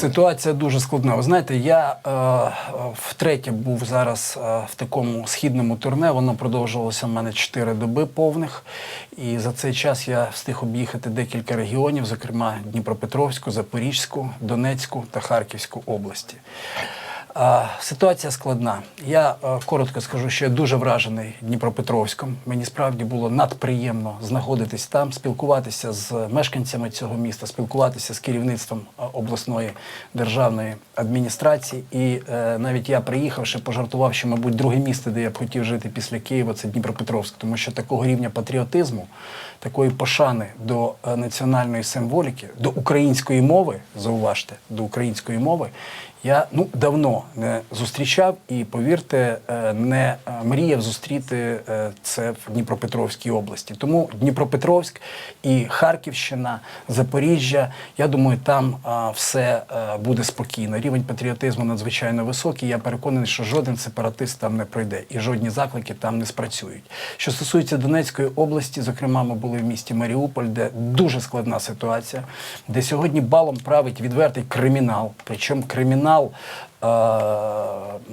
Ситуація дуже складна. Ви знаєте, я е, втретє був зараз е, в такому східному турне. Воно продовжувалося в мене 4 доби повних. І за цей час я встиг об'їхати декілька регіонів, зокрема Дніпропетровську, Запорізьку, Донецьку та Харківську області. Ситуація складна. Я е, коротко скажу, що я дуже вражений Дніпропетровськом. Мені справді було надприємно знаходитись там, спілкуватися з мешканцями цього міста, спілкуватися з керівництвом е, обласної державної адміністрації. І е, навіть я, приїхавши, пожартував, що, мабуть, друге місце, де я б хотів жити після Києва, це Дніпропетровськ, тому що такого рівня патріотизму, такої пошани до національної символіки, до української мови, зауважте, до української мови. Я ну давно не зустрічав і повірте, е, не е, мріяв зустріти е, це в Дніпропетровській області. Тому Дніпропетровськ і Харківщина, Запоріжжя. Я думаю, там все буде спокійно. Рівень патріотизму надзвичайно високий. Я переконаний, що жоден сепаратист там не пройде і жодні заклики там не спрацюють. Що стосується Донецької області, зокрема, ми були в місті Маріуполь, де дуже складна ситуація, де сьогодні балом править відвертий кримінал. Причому кримінал. Е,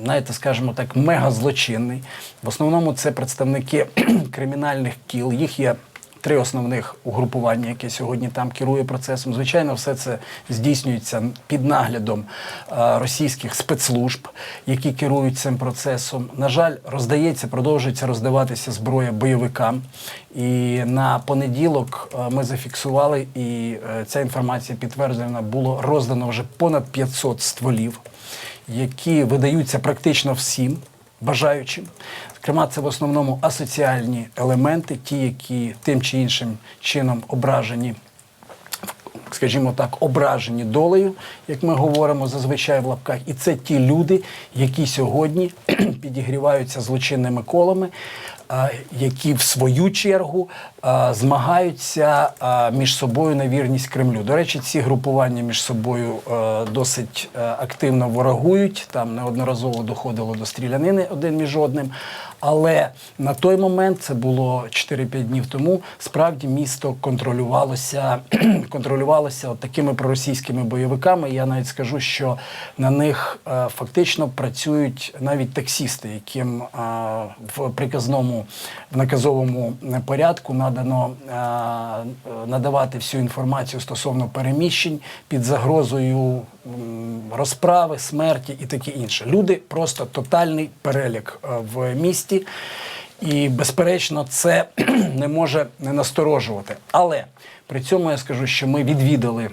Знаєте, скажімо так, мегазлочинний. В основному це представники кримінальних кіл. Їх є три основних угрупування, яке сьогодні там керує процесом. Звичайно, все це здійснюється під наглядом е, російських спецслужб, які керують цим процесом. На жаль, роздається, продовжується роздаватися зброя бойовикам. І на понеділок е, ми зафіксували, і е, ця інформація підтверджена, було роздано вже понад 500 стволів, які видаються практично всім бажаючим. Зокрема, це в основному асоціальні елементи, ті, які тим чи іншим чином ображені, скажімо так, ображені долею, як ми говоримо зазвичай в лапках. І це ті люди, які сьогодні підігріваються злочинними колами, які в свою чергу змагаються між собою на вірність Кремлю. До речі, ці групування між собою е, досить е, активно ворогують. Там неодноразово доходило до стрілянини один між одним. Але на той момент, це було 4-5 днів тому, справді місто контролювалося, контролювалося от такими проросійськими бойовиками. Я навіть скажу, що на них е, фактично працюють навіть таксісти, яким е, в приказному в наказовому порядку надано е, надавати всю інформацію стосовно переміщень під загрозою розправи, смерті і таке інше. Люди просто тотальний перелік е, в місті. І, безперечно, це не може не насторожувати. Але при цьому я скажу, що ми відвідали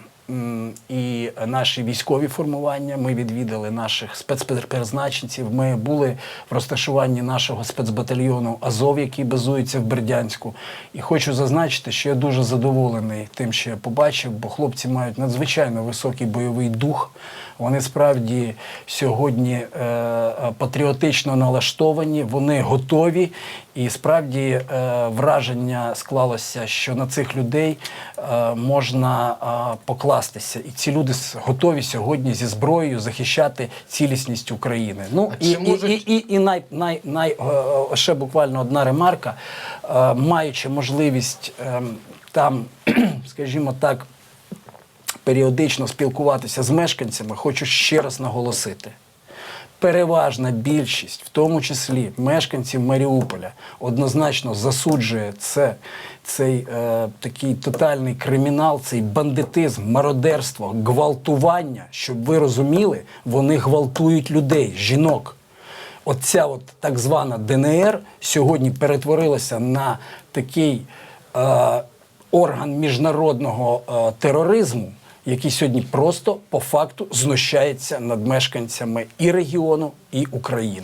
і наші військові формування, ми відвідали наших спецпризначенців. Ми були в розташуванні нашого спецбатальйону Азов, який базується в Бердянську. І хочу зазначити, що я дуже задоволений тим, що я побачив, бо хлопці мають надзвичайно високий бойовий дух. Вони справді сьогодні е, е, патріотично налаштовані, вони готові, і справді е, враження склалося, що на цих людей е, можна е, покластися. І ці люди готові сьогодні зі зброєю захищати цілісність України. Ну і, можуть- і, і, і най, най, най, ще буквально одна ремарка, маючи можливість там, скажімо так, періодично спілкуватися з мешканцями, хочу ще раз наголосити. Переважна більшість, в тому числі мешканців Маріуполя, однозначно засуджує це, цей е, такий тотальний кримінал, цей бандитизм, мародерство, гвалтування. Щоб ви розуміли, вони гвалтують людей, жінок. Оця от так звана ДНР сьогодні перетворилася на такий е, орган міжнародного е, тероризму, який сьогодні просто по факту знущається над мешканцями і регіону, і України.